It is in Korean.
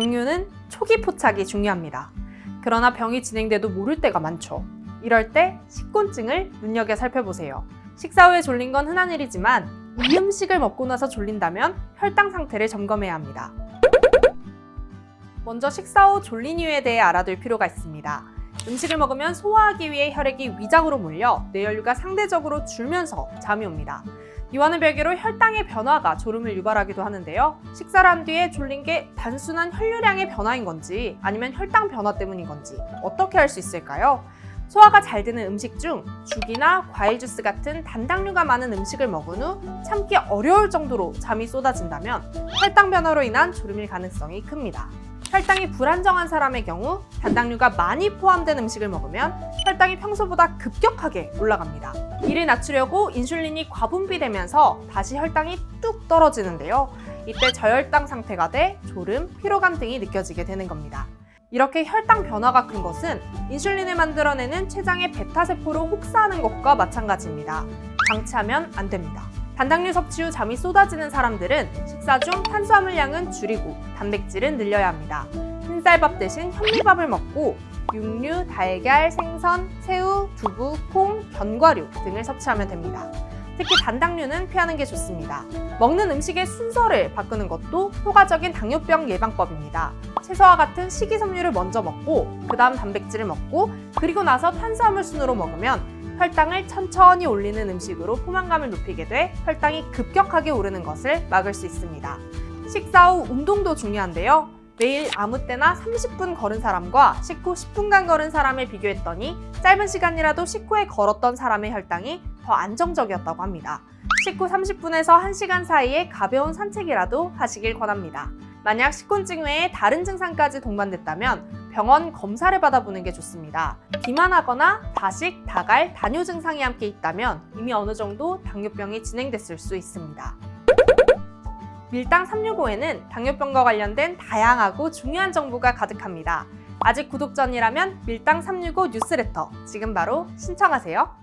당뇨는 초기 포착이 중요합니다. 그러나 병이 진행돼도 모를 때가 많죠. 이럴 때 식곤증을 눈여겨 살펴보세요. 식사 후에 졸린 건 흔한 일이지만 이 음식을 먹고 나서 졸린다면 혈당 상태를 점검해야 합니다. 먼저 식사 후 졸린 이유에 대해 알아둘 필요가 있습니다. 음식을 먹으면 소화하기 위해 혈액이 위장으로 몰려 뇌혈류가 상대적으로 줄면서 잠이 옵니다. 이와는 별개로 혈당의 변화가 졸음을 유발하기도 하는데요. 식사를 한 뒤에 졸린 게 단순한 혈류량의 변화인 건지 아니면 혈당 변화 때문인 건지 어떻게 할 수 있을까요? 소화가 잘 되는 음식 중 죽이나 과일 주스 같은 단당류가 많은 음식을 먹은 후 참기 어려울 정도로 잠이 쏟아진다면 혈당 변화로 인한 졸음일 가능성이 큽니다. 혈당이 불안정한 사람의 경우 단당류가 많이 포함된 음식을 먹으면 혈당이 평소보다 급격하게 올라갑니다. 이를 낮추려고 인슐린이 과분비되면서 다시 혈당이 뚝 떨어지는데요. 이때 저혈당 상태가 돼 졸음, 피로감 등이 느껴지게 되는 겁니다. 이렇게 혈당 변화가 큰 것은 인슐린을 만들어내는 췌장의 베타세포를 혹사하는 것과 마찬가지입니다. 방치하면 안 됩니다. 단당류 섭취 후 잠이 쏟아지는 사람들은 식사 중 탄수화물 양은 줄이고 단백질은 늘려야 합니다. 흰쌀밥 대신 현미밥을 먹고 육류, 달걀, 생선, 새우, 두부, 콩, 견과류 등을 섭취하면 됩니다. 특히 단당류는 피하는 게 좋습니다. 먹는 음식의 순서를 바꾸는 것도 효과적인 당뇨병 예방법입니다. 채소와 같은 식이섬유를 먼저 먹고 그 다음 단백질을 먹고 그리고 나서 탄수화물 순으로 먹으면 혈당을 천천히 올리는 음식으로 포만감을 높이게 돼 혈당이 급격하게 오르는 것을 막을 수 있습니다. 식사 후 운동도 중요한데요. 매일 아무 때나 30분 걸은 사람과 식후 10분간 걸은 사람을 비교했더니 짧은 시간이라도 식후에 걸었던 사람의 혈당이 더 안정적이었다고 합니다. 식후 30분에서 1시간 사이에 가벼운 산책이라도 하시길 권합니다. 만약 식곤증 외에 다른 증상까지 동반됐다면 병원 검사를 받아보는 게 좋습니다. 비만하거나 다식, 다갈, 단요 증상이 함께 있다면 이미 어느 정도 당뇨병이 진행됐을 수 있습니다. 밀당 365에는 당뇨병과 관련된 다양하고 중요한 정보가 가득합니다. 아직 구독 전이라면 밀당 365 뉴스레터 지금 바로 신청하세요.